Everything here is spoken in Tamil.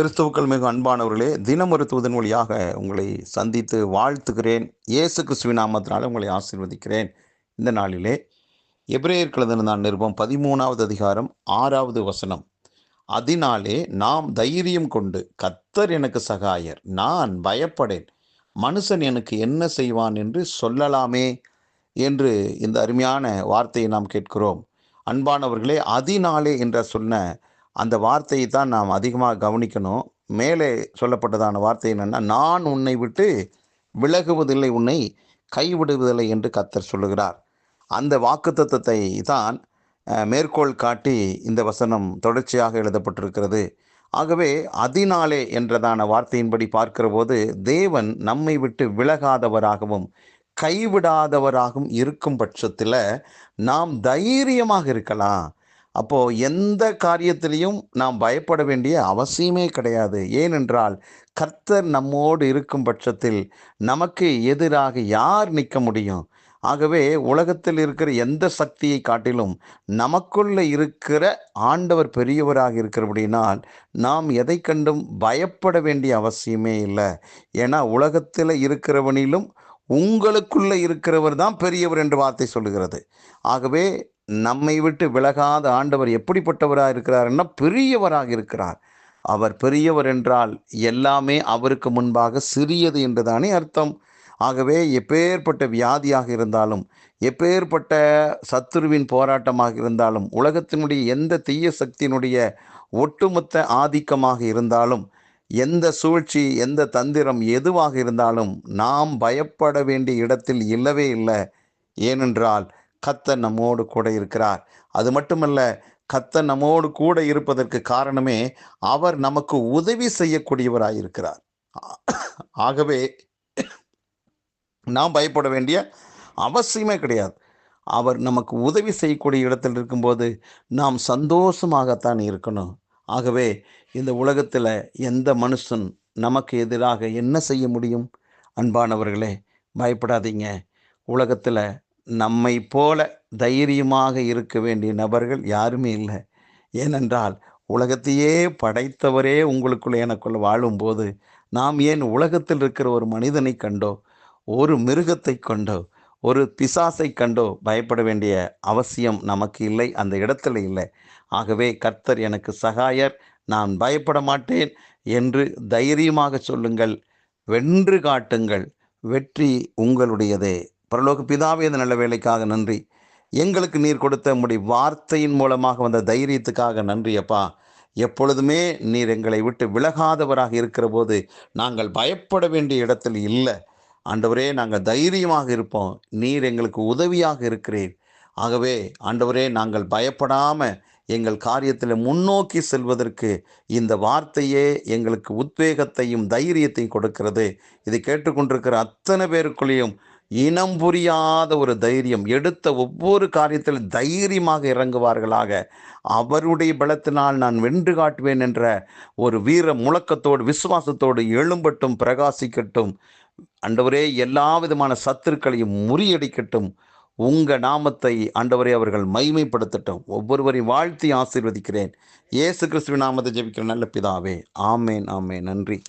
கிறிஸ்துவுக்கள் மிக அன்பானவர்களே தினம் ஒரு தூதன் வழியாக உங்களை சந்தித்து வாழ்த்துகிறேன். இயேசு கிறிஸ்துவின் நாமத்தினால உங்களை ஆசிர்வதிக்கிறேன். இந்த நாளிலே எபிரேயர் நான் நிருபம் பதிமூணாவது அதிகாரம் ஆறாவது வசனம். அதனாலே நாம் தைரியம் கொண்டு கத்தர் எனக்கு சகாயர் நான் பயப்படேன். மனுஷன் எனக்கு என்ன செய்வான் என்று சொல்லலாமே என்று இந்த அருமையான வார்த்தையை நாம் கேட்கிறோம். அன்பானவர்களே அதினாலே என்ற சொன்ன அந்த வார்த்தையை தான் நாம் அதிகமாக கவனிக்கணும். மேலே சொல்லப்பட்டதான வார்த்தை என்னென்னா நான் உன்னை விட்டு விலகுவதில்லை உன்னை கைவிடுவதில்லை என்று கத்தர் சொல்லுகிறார். அந்த வாக்குத்தத்தை தான் மேற்கோள் காட்டி இந்த வசனம் தொடர்ச்சியாக எழுதப்பட்டிருக்கிறது. ஆகவே அதினாலே என்றதான வார்த்தையின்படி பார்க்கிற போது தேவன் நம்மை விட்டு விலகாதவராகவும் கைவிடாதவராகவும் இருக்கும் பட்சத்தில் நாம் தைரியமாக இருக்கலாம். அப்போ எந்த காரியத்திலையும் நாம் பயப்பட வேண்டிய அவசியமே கிடையாது. ஏனென்றால் கர்த்தர் நம்மோடு இருக்கும் பட்சத்தில் நமக்கு எதிராக யார் நிற்க முடியும்? ஆகவே உலகத்தில் இருக்கிற எந்த சக்தியை காட்டிலும் நமக்குள்ள இருக்கிற ஆண்டவர் பெரியவராக இருக்கிறபடினால் நாம் எதை கண்டும் பயப்பட வேண்டிய அவசியமே இல்லை. ஏன்னா உலகத்தில் இருக்கிறவனிலும் உங்களுக்குள்ளே இருக்கிறவர் தான் பெரியவர் என்று வார்த்தை சொல்லுகிறது. ஆகவே நம்மை விட்டு விலகாத ஆண்டவர் எப்படிப்பட்டவராக இருக்கிறார்னா பெரியவராக இருக்கிறார். அவர் பெரியவர் என்றால் எல்லாமே அவருக்கு முன்பாக சிறியது என்றுதானே அர்த்தம். ஆகவே எப்பேற்பட்ட வியாதியாக இருந்தாலும் எப்பேற்பட்ட சத்துருவின் போராட்டமாக இருந்தாலும் உலகத்தினுடைய எந்த தீய சக்தியினுடைய ஒட்டுமொத்த ஆதிக்கமாக இருந்தாலும் எந்த சூழ்ச்சி எந்த தந்திரம் எதுவாக இருந்தாலும் நாம் பயப்பட வேண்டிய இடத்தில் இல்லவே இல்லை. ஏனென்றால் கத்த நம்மோடு கூட இருக்கிறார். அது மட்டுமல்ல கத்த நம்மோடு கூட இருப்பதற்கு காரணமே அவர் நமக்கு உதவி செய்யக்கூடியவராக இருக்கிறார். ஆகவே நாம் பயப்பட வேண்டிய அவசியமே கிடையாது. அவர் நமக்கு உதவி செய்யக்கூடிய இடத்தில் இருக்கும்போது நாம் சந்தோஷமாகத்தான் இருக்கணும். ஆகவே இந்த உலகத்தில் எந்த மனுஷன் நமக்கு எதிராக என்ன செய்ய முடியும்? அன்பானவர்களே பயப்படாதீங்க. உலகத்தில் நம்மை போல தைரியமாக இருக்க வேண்டிய நபர்கள் யாருமே இல்லை. ஏனென்றால் உலகத்தையே படைத்தவரே உங்களுக்குள்ளே எனக்குள்ள வாழும்போது நாம் ஏன் உலகத்தில் இருக்கிற ஒரு மனிதனை கண்டோ ஒரு மிருகத்தை கண்டோ ஒரு பிசாசை கண்டோ பயப்பட வேண்டிய அவசியம் நமக்கு இல்லை அந்த இடத்துல இல்லை. ஆகவே கர்த்தர் எனக்கு சகாயர் நான் பயப்பட மாட்டேன் என்று தைரியமாக சொல்லுங்கள் வென்று காட்டுங்கள் வெற்றி உங்களுடையதே. பரலோக பிதாவே இந்த நல்ல வேலைக்காக நன்றி. எங்களுக்கு நீர் கொடுத்த முடி வார்த்தையின் மூலமாக வந்த தைரியத்துக்காக நன்றி அப்பா. எப்பொழுதுமே நீர் எங்களை விட்டு விலகாதவராக இருக்கிற போது நாங்கள் பயப்பட வேண்டிய இடத்தில் இல்லை. ஆண்டவரே நாங்கள் தைரியமாக இருப்போம். நீர் எங்களுக்கு உதவியாக இருக்கிறீர். ஆகவே ஆண்டவரே நாங்கள் பயப்படாமல் எங்கள் காரியத்தில் முன்னோக்கி செல்வதற்கு இந்த வார்த்தையே எங்களுக்கு உத்வேகத்தையும் தைரியத்தையும் கொடுக்கிறது. இதை கேட்டுக்கொண்டிருக்கிற அத்தனை பேருக்குள்ளேயும் இனம் புரியாத ஒரு தைரியம். எடுத்த ஒவ்வொரு காரியத்தில் தைரியமாக இறங்குவார்களாக. அவருடைய பலத்தினால் நான் வென்று காட்டுவேன் என்ற ஒரு வீர முழக்கத்தோடு விசுவாசத்தோடு எழும்பட்டும் பிரகாசிக்கட்டும். அண்டவரே எல்லா விதமான சத்துருக்களையும் முறியடிக்கட்டும். உங்கள் நாமத்தை ஆண்டவரே அவர்கள் மைமைப்படுத்தட்டும் ஒவ்வொருவரையும் வாழ்த்தி ஆசீர்வதிக்கிறேன். இயேசு கிறிஸ்துவின் நாமத்தை ஜெபிக்கிற நல்ல பிதாவே. ஆமேன் ஆமேன். நன்றி.